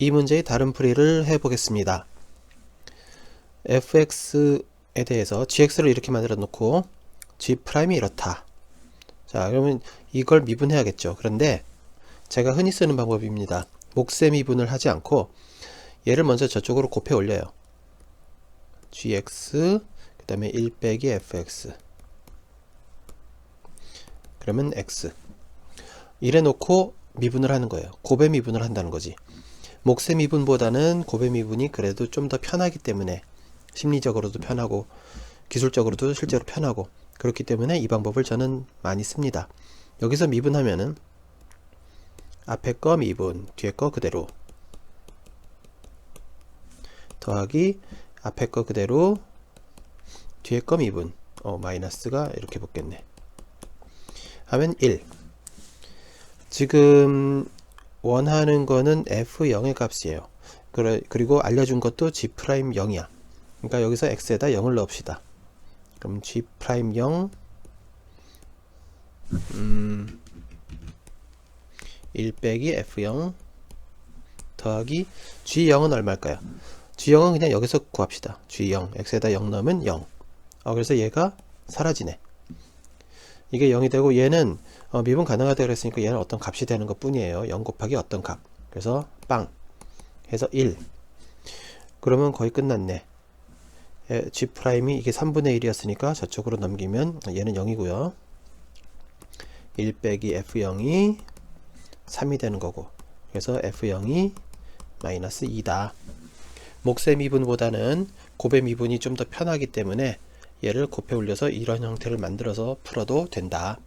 이 문제의 다른 풀이를 해보겠습니다. fx에 대해서 gx를 이렇게 만들어 놓고 g'이 이렇다. 자, 그러면 이걸 미분해야겠죠. 그런데 제가 흔히 쓰는 방법입니다. 목세 미분을 하지 않고 얘를 먼저 저쪽으로 곱해 올려요. gx 그 다음에 1 빼기 fx 그러면 x 이래 놓고 미분을 하는 거예요. 곱의 미분을 한다는 거지. 목세 미분보다는 곱의 미분이 그래도 좀 더 편하기 때문에 심리적으로도 편하고 기술적으로도 실제로 편하고 그렇기 때문에 이 방법을 저는 많이 씁니다. 여기서 미분하면은 앞에 거 미분, 뒤에 거 그대로 더하기 앞에 거 그대로 뒤에 거 미분. 어 마이너스가 이렇게 붙겠네. 하면 1 지금 원하는 거는 f0의 값이에요 그리고 알려준 것도 g'0이야 그러니까 여기서 x에다 0을 넣읍시다 그럼 g'0 음, 1 빼기 f0 더하기 g0은 얼마일까요? g0은 그냥 여기서 구합시다. g0 x에다 0 넣으면 0 어, 그래서 얘가 사라지네. 이게 0이 되고 얘는 어, 미분 가능하다 그랬으니까 얘는 어떤 값이 되는 것 뿐이에요. 0 곱하기 어떤 값. 그래서 빵 해서 1 그러면 거의 끝났네. 에, g 프라임이 이게 3분의 1이었으니까 저쪽으로 넘기면 얘는 0이고요. 1 빼기 f0이 3이 되는 거고 그래서 f0이 마이너스 2다. 목세 미분보다는 곱의 미분이 좀 더 편하기 때문에 얘를 곱해 올려서 이런 형태를 만들어서 풀어도 된다.